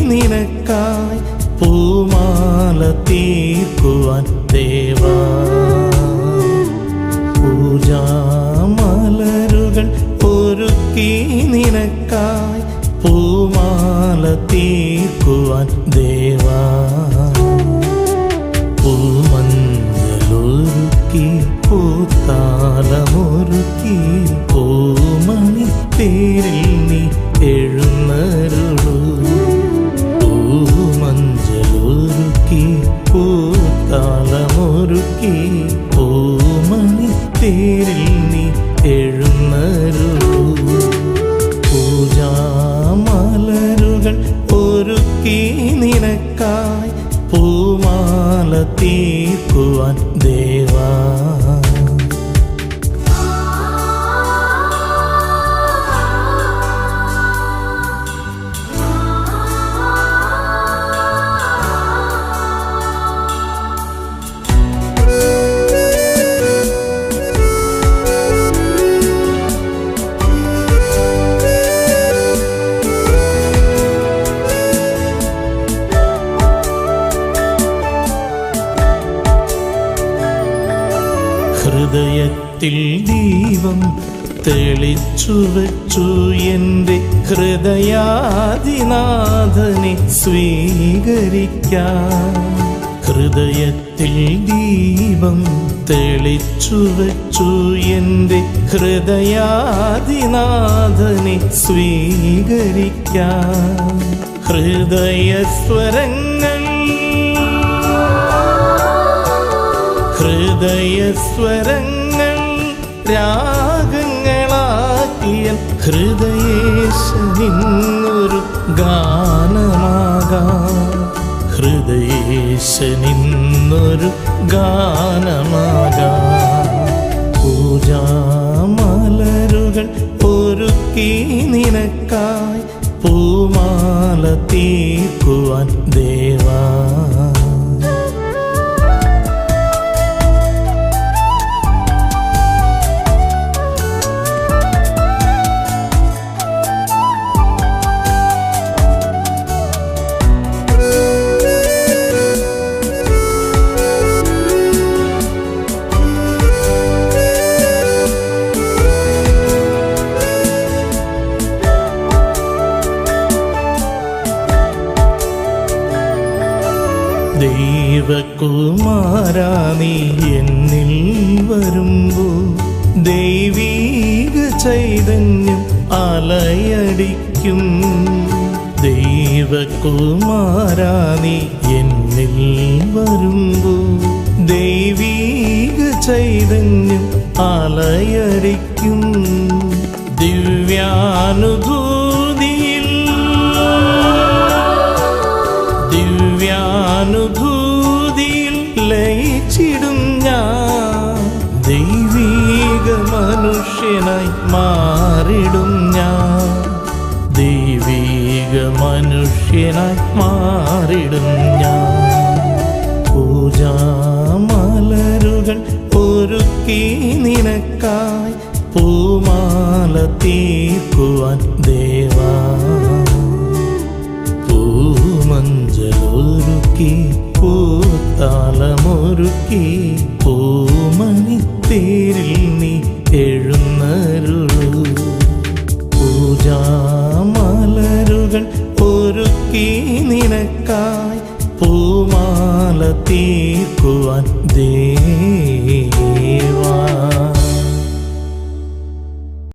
നിനക്കായി പൂമാല തീർക്കുവാൻ ദേവാ. പൂജാമലരുകൾ ഒരുക്കി നിനക്കായി പൂമാല തീർക്കുവാൻ നിനക്കായി പൂമാല തീർക്കുവാൻ ദേവാ. ഹൃദയത്തിൽ ദീപം തെളിച്ചു വച്ചു എന്റെ ഹൃദയാദിനാഥനെ സ്വീകരിക്കാൻ. ഹൃദയത്തിൽ ദീപം തെളിച്ചു വച്ചു എന്റെ ഹൃദയാദിനാഥനെ സ്വീകരിക്കാൻ. ഹൃദയസ്വരങ്ങൾ ഹൃദയസ്വരങ്ങൾ രാഗങ്ങളാക്കിയ ഹൃദയേശനിന്നൊരു ഗാനമാകാം. ഹൃദയേശനിന്നൊരു ഗാനമാകാം. പൂജാമലരുകൾ ഒരുക്കി നിനക്കായി പൂമാല തീക്കുവാൻ ദേവാ ദൈവകുമാരാ നീ എന്നിൽ വരുമ്പോ. ദൈവീക ചൈതന്യം അലയടിക്കും. ദൈവകുമാരാ നീ എന്നിൽ വരുമ്പോ. ദൈവീക ചൈതന്യം അലയടിക്കും. ദിവ്യാനുഭൂതിയിൽ മനുഷ്യനായി മാറിടും ഞാൻ. ദൈവീക മനുഷ്യനായി മാറിടും ഞാൻ. പൂജാമലരുകൾ ഒരുക്കി നിനക്കായി. പൂമാല തീർക്കുവാൻ ദേവാ പൂമാല തീർക്കുവാൻ ദേ